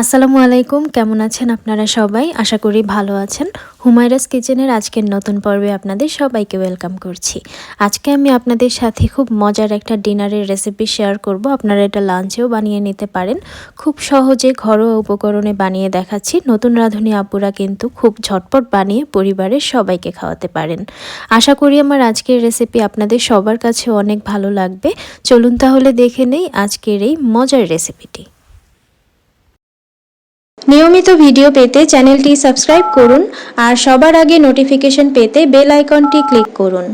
আসসালামু আলাইকুম, কেমন আছেন আপনারা সবাই? আশা করি ভালো আছেন। হুমায়রাস কিচেনের আজকের নতুন পর্বে আপনাদের সবাইকে ওয়েলকাম করছি। আজকে আমি আপনাদের সাথে খুব মজার একটা ডিনারের রেসিপি শেয়ার করব। আপনারা এটা লাঞ্চেও বানিয়ে নিতে পারেন। খুব সহজে ঘরোয়া উপকরণে বানিয়ে দেখাচ্ছি। নতুন রাঁধুনি আপুরা কিন্তু খুব ঝটপট বানিয়ে পরিবারের সবাইকে খাওয়াতে পারেন। আশা করি আমার আজকের রেসিপি আপনাদের সবার কাছে অনেক ভালো লাগবে। চলুন তাহলে দেখে নেই আজকের এই মজার রেসিপিটি। নিয়মিত ভিডিও পেতে চ্যানেলটি সাবস্ক্রাইব করুন আর সবার আগে নোটিফিকেশন পেতে বেল আইকনটি ক্লিক করুন।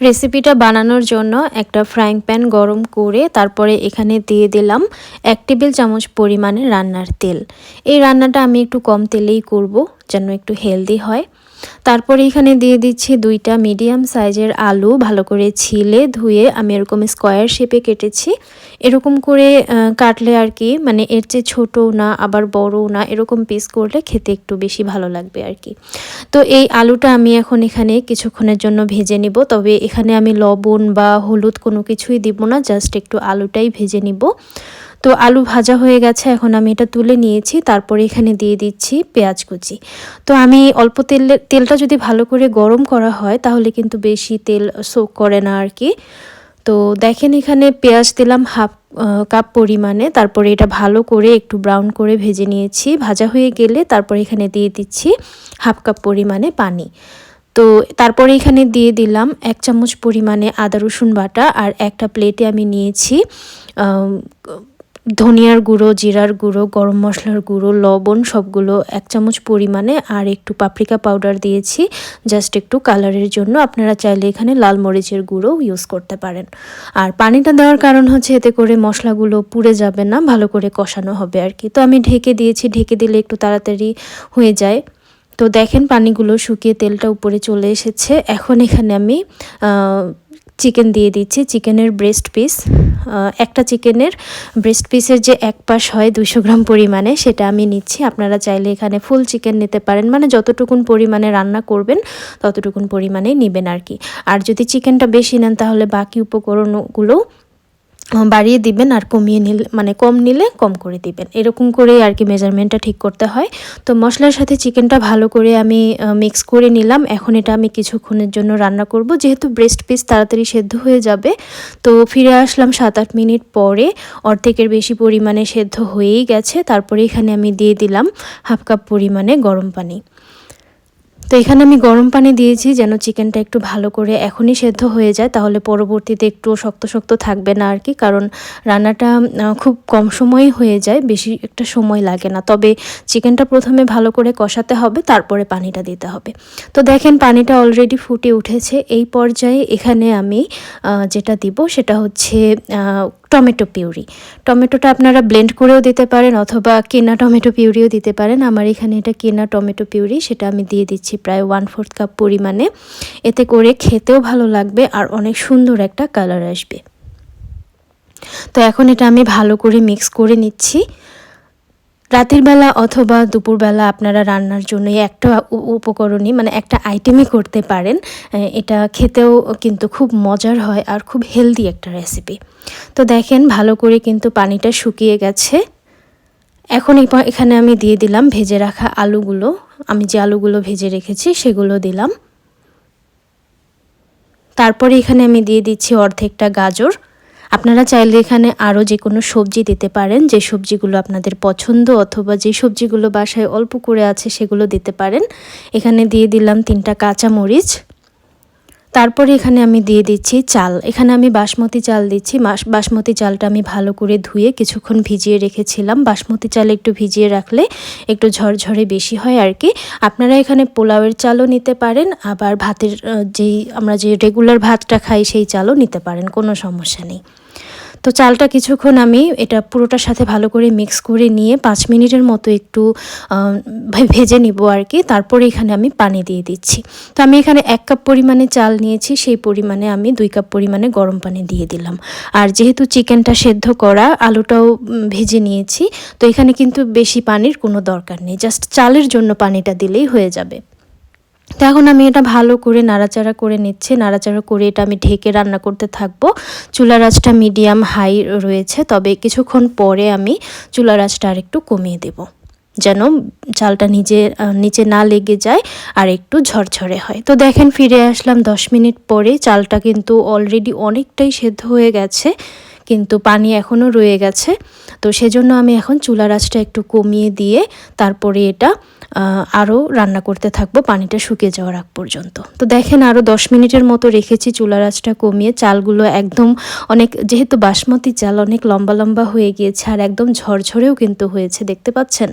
রেসিপিটা বানানোর জন্য একটা ফ্রাইং প্যান গরম করে তারপরে এখানে দিয়ে দিলাম এক টেবিল চামচ পরিমাণে রান্নার তেল। এই রান্নাটা আমি একটু কম তেলেই করব যেন একটু হেলদি হয়। তারপরে এখানে দিয়ে দিচ্ছি দুইটা মিডিয়াম সাইজের আলু, ভালো করে ছিলে, ধুয়ে আমি এরকম স্কোয়ার শেপে কেটেছি। এরকম করে কাটলে আর কি মানে এর চেয়ে ছোটো না, আবার বড়ও না, এরকম পিস করলে খেতে একটু বেশি ভালো লাগবে আর কি। তো এই আলুটা আমি এখন এখানে কিছুক্ষণের জন্য ভেজে নিব, তবে এখানে আমি লবণ বা হলুদ কোনো কিছুই দিব না জাস্ট একটু আলুটাই ভেজে নিব। তো আলু ভাজা হয়ে গেছে, এখন আমি এটা তুলে নিয়েছি, তারপরে এখানে দিয়ে দিচ্ছি পেঁয়াজ কুচি। তো আমি অল্প তেল তেলটা যদি ভালো করে গরম করা হয়, তাহলে কিন্তু বেশি তেল সোক করে না আর কি তো দেখেন এখানে পেঁয়াজ দিলাম হাফ কাপ পরিমাণে, তারপরে এটা ভালো করে একটু ব্রাউন করে ভেজে নিয়েছি। ভাজা হয়ে গেলে তারপরে এখানে দিয়ে দিচ্ছি হাফ কাপ পরিমাণে পানি। তো তারপরে এখানে দিয়ে দিলাম এক চামচ পরিমাণে আদা রসুন বাটা, আর একটা প্লেটে আমি নিয়েছি ধনিয়ার গুঁড়ো, জিরার গুঁড়ো, গরম মশলার গুঁড়ো, লবণ সবগুলো এক চামচ পরিমাণে আর একটু পাপরিকা পাউডার দিয়েছি। জাস্ট একটু কালারের জন্য আপনারা চাইলে এখানে লাল মরিচের গুঁড়ো ইউজ করতে পারেন। আর পানিটা দেওয়ার কারণ হচ্ছে এতে করে মশলাগুলো পুড়ে যাবে না, ভালো করে কষানো হবে আর কি। তো আমি ঢেকে দিয়েছি, ঢেকে দিলে একটু তাড়াতাড়ি হয়ে যায়। তো দেখেন পানিগুলো শুকিয়ে তেলটা উপরে চলে এসেছে। এখন এখানে আমি চিকেন দিয়ে দিচ্ছি চিকেনের ব্রেস্ট পিস একটা চিকেনের ব্রেস্ট পিসের যে এক পাশ হয় দুশো গ্রাম পরিমাণে, সেটা আমি নিচ্ছি। আপনারা চাইলে এখানে ফুল চিকেন নিতে পারেন। মানে যতটুকুন পরিমাণে রান্না করবেন, ততটুকুন পরিমাণে নেবেন আর কি। আর যদি চিকেনটা বেশি নেন, তাহলে বাকি উপকরণগুলো বাড়িয়ে দিবেন আর কমিয়ে নিলে মানে কম নিলে কম করে দিবেন। এরকম করে আর কি মেজারমেন্টটা ঠিক করতে হয়। তো মশলার সাথে চিকেনটা ভালো করে আমি মিক্স করে নিলাম। এখন এটা আমি কিছুক্ষণের জন্য রান্না করব। যেহেতু ব্রেস্ট পিস তাড়াতাড়ি সেদ্ধ হয়ে যাবে, তো ফিরে আসলাম সাত আট মিনিট পরে। অর্ধেকের বেশি পরিমাণে সেদ্ধ হয়েই গেছে। তারপরে এখানে আমি দিয়ে দিলাম হাফ কাপ পরিমাণে গরম পানি। তো এখানে আমি গরম পানি দিয়েছি যেন চিকেনটা একটু ভালো করে এখনই সেদ্ধ হয়ে যায়, তাহলে পরবর্তীতে একটু শক্ত শক্ত থাকবে না আর কি, কারণ রান্নাটা খুব কম সময়ই হয়ে যায়, বেশি একটা সময় লাগে না। তবে চিকেনটা প্রথমে ভালো করে কষাতে হবে, তারপরে পানিটা দিতে হবে। তো দেখেন পানিটা অলরেডি ফুটে উঠেছে, এই পর্যায়ে এখানে আমি যেটা দিব সেটা হচ্ছে টমেটো পিউরি। টমেটোটা আপনারা ব্লেন্ড করেও দিতে পারেন অথবা কেনা টমেটো পিউরিও দিতে পারেন। আমার এখানে এটা কেনা টমেটো পিউরি, সেটা আমি দিয়ে দিচ্ছি প্রায় ওয়ান ফোর্থ কাপ পরিমাণে। এতে করে খেতেও ভালো লাগবে আর অনেক সুন্দর একটা কালার আসবে। তো এখন এটা আমি ভালো করে মিক্স করে নিচ্ছি। রাতের বেলা অথবা দুপুরবেলা আপনারা রান্নার জন্য একটা উপকরণই মানে একটা আইটেমই করতে পারেন। এটা খেতেও কিন্তু খুব মজার হয় আর খুব হেলদি একটা রেসিপি তো দেখেন, ভালো করে কিন্তু পানিটা শুকিয়ে গেছে। এখন এখানে আমি দিয়ে দিলাম ভেজে রাখা আলুগুলো। আমি যে আলুগুলো ভেজে রেখেছি সেগুলো দিলাম। তারপরে এখানে আমি দিয়ে দিচ্ছি অর্ধেকটা গাজর। আপনারা চাইলে এখানে আরও যে কোনো সবজি দিতে পারেন, যে সবজিগুলো আপনাদের পছন্দ অথবা যে সবজিগুলো বাসায় অল্প করে আছে সেগুলো দিতে পারেন। এখানে দিয়ে দিলাম তিনটা কাঁচা মরিচ তারপরে এখানে আমি দিয়ে দিচ্ছি চাল। এখানে আমি বাসমতি চাল দিচ্ছি। বাসমতি চালটা আমি ভালো করে ধুয়ে কিছুক্ষণ ভিজিয়ে রেখেছিলাম। বাসমতি চাল একটু ভিজিয়ে রাখলে একটু ঝরঝরে বেশি হয় আর কি। আপনারা এখানে পোলাওয়ের চালও নিতে পারেন, আবার ভাতের যেই আমরা যে রেগুলার ভাতটা খাই সেই চালও নিতে পারেন, কোনো সমস্যা নেই। তো চালটা কিছুক্ষণ আমি এটা পুরোটার সাথে ভালো করে মিক্স করে নিয়ে পাঁচ মিনিটের মতো একটু ভেজে নিব আর কি। তারপরে এখানে আমি পানি দিয়ে দিচ্ছি। তো আমি এখানে এক কাপ পরিমাণে চাল নিয়েছি, সেই পরিমাণে আমি দুই কাপ পরিমাণে গরম পানি দিয়ে দিলাম। আর যেহেতু চিকেনটা সেদ্ধ করা, আলুটাও ভেজে নিয়েছি, তো এখানে কিন্তু বেশি পানির কোনো দরকার নেই। জাস্ট চালের জন্য পানিটা দিলেই হয়ে যাবে। তো এখন আমি এটা ভালো করে নাড়াচাড়া করে নিচ্ছি। নাড়াচাড়া করে এটা আমি ঢেকে রান্না করতে থাকব। চুলার আঁচটা মিডিয়াম হাই রয়েছে, তবে কিছুক্ষণ পরে আমি চুলার আঁচটা আর একটু কমিয়ে দেব। যেন চালটা নিজে নিচে না লেগে যায় আর একটু ঝরঝরে হয়। তো দেখেন ফিরে আসলাম দশ মিনিট পরে, চালটা কিন্তু অলরেডি অনেকটাই সেদ্ধ হয়ে গেছে। কিন্তু পানি এখনও রয়ে গেছে। তো সেজন্য আমি এখন চুলার আঁচটা একটু কমিয়ে দিয়ে তারপরে এটা আরও রান্না করতে থাকব পানিটা শুকিয়ে যাওয়ার আগ পর্যন্ত। তো দেখেন আরও দশ মিনিটের মতো রেখেছি চুলার আঁচটা কমিয়ে। চালগুলো একদম অনেক, যেহেতু বাসমতি চাল অনেক লম্বা লম্বা হয়ে গিয়েছে আর একদম ঝরঝরেও কিন্তু হয়েছে, দেখতে পাচ্ছেন?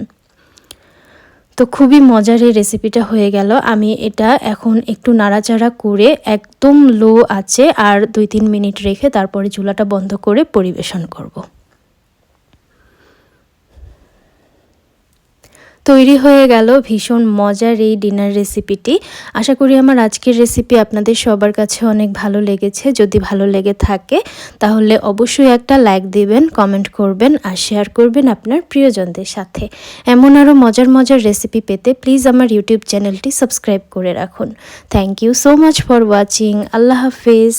তো খুবই মজার এই রেসিপিটা হয়ে গেল আমি এটা এখন একটু নাড়াচাড়া করে একদম লো আছে আর দুই তিন মিনিট রেখে তারপরে চুলাটা বন্ধ করে পরিবেশন করব। তৈরি হয়ে গেল ভীষণ মজার এই ডিনার রেসিপিটি আশা করি আমার আজকের রেসিপি আপনাদের সবার কাছে অনেক ভালো লেগেছে। যদি ভালো লেগে থাকে, তাহলে অবশ্যই একটা লাইক দিবেন কমেন্ট করবেন আর শেয়ার করবেন আপনার প্রিয়জনদের সাথে। এমন আরও মজার মজার রেসিপি পেতে প্লিজ আমার ইউটিউব চ্যানেলটি সাবস্ক্রাইব করে রাখুন। Thank you so much for watching Allah Hafiz.